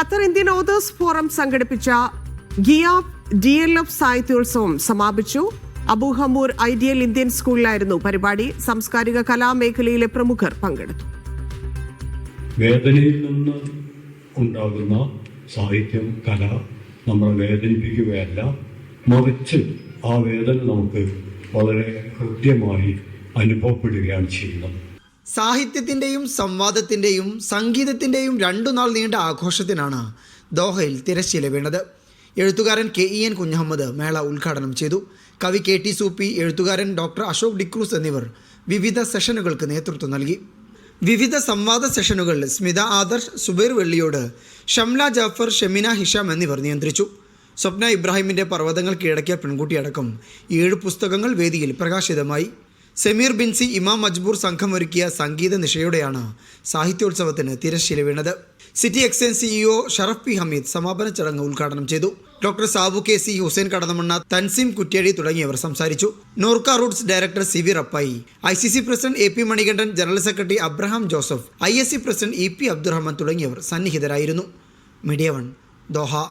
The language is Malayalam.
ഖത്തർ ഇന്ത്യൻ ഓതേഴ്സ് ഫോറം സംഘടിപ്പിച്ച ഗിയാബ് ഡി എൽ എഫ് സാഹിത്യോത്സവം സമാപിച്ചു. അബൂഹമൂർ ഐഡിയൽ ഇന്ത്യൻ സ്കൂളിലായിരുന്നു പരിപാടി. സാംസ്കാരിക കലാമേഖലയിലെ പ്രമുഖർ പങ്കെടുത്തു. വേദനയിൽ നിന്ന് ഉണ്ടാകുന്ന സാഹിത്യം കല നമ്മളെ വേദനിപ്പിക്കുകയല്ല മറിച്ച് ആ വേദന നമുക്ക് വളരെ കൃത്യമായി അനുഭവപ്പെടുകയാണ് ചെയ്യുന്നത്. സാഹിത്യത്തിന്റെയും സംവാദത്തിന്റെയും സംഗീതത്തിന്റെയും രണ്ടു നാൾ നീണ്ട ആഘോഷത്തിനാണ് ദോഹയിൽ തിരശ്ശീല വീണത്. എഴുത്തുകാരൻ കെ ഇ എൻ കുഞ്ഞഹമ്മദ് മേള ഉദ്ഘാടനം ചെയ്തു. കവി കെ ടി സൂപ്പി എഴുത്തുകാരൻ ഡോക്ടർ അശോക് ഡിക്രൂസ് എന്നിവർ വിവിധ സെഷനുകൾക്ക് നേതൃത്വം നൽകി. വിവിധ സംവാദ സെഷനുകൾ സ്മിത ആദർശ് സുബൈർ വെള്ളിയോട് ഷംല ജാഫർ ഷെമിന ഹിഷാം എന്നിവർ നിയന്ത്രിച്ചു. സ്വപ്ന ഇബ്രാഹിമിന്റെ പർവതങ്ങൾ കീഴടക്കിയ പെൺകുട്ടിയടക്കം ഏഴ് പുസ്തകങ്ങൾ വേദിയിൽ പ്രകാശിതമായി. സമീർ ബിൻസി ഇമാം മജ്ബൂർ സംഘം ഒരുക്കിയ സംഗീത നിശയോടെയാണ് സാഹിത്യോത്സവത്തിന് തിരശ്ശീല വീണത്. City exchange CEO Sharaf P Hameed സമാപന ചടങ്ങ് ഉദ്ഘാടനം ചെയ്തു. Doctor Sabu K C Hussain Kadannamanna Tanseem Kuttiady തുടങ്ങിയവർ സംസാരിച്ചു. Norka roots director C V Rappai. I C C president A P Manikandan general secretary Abraham Joseph I S C president E P Abdurahman തുടങ്ങിയവർ സന്നിഹിതരായിരുന്നു. Media one Doha.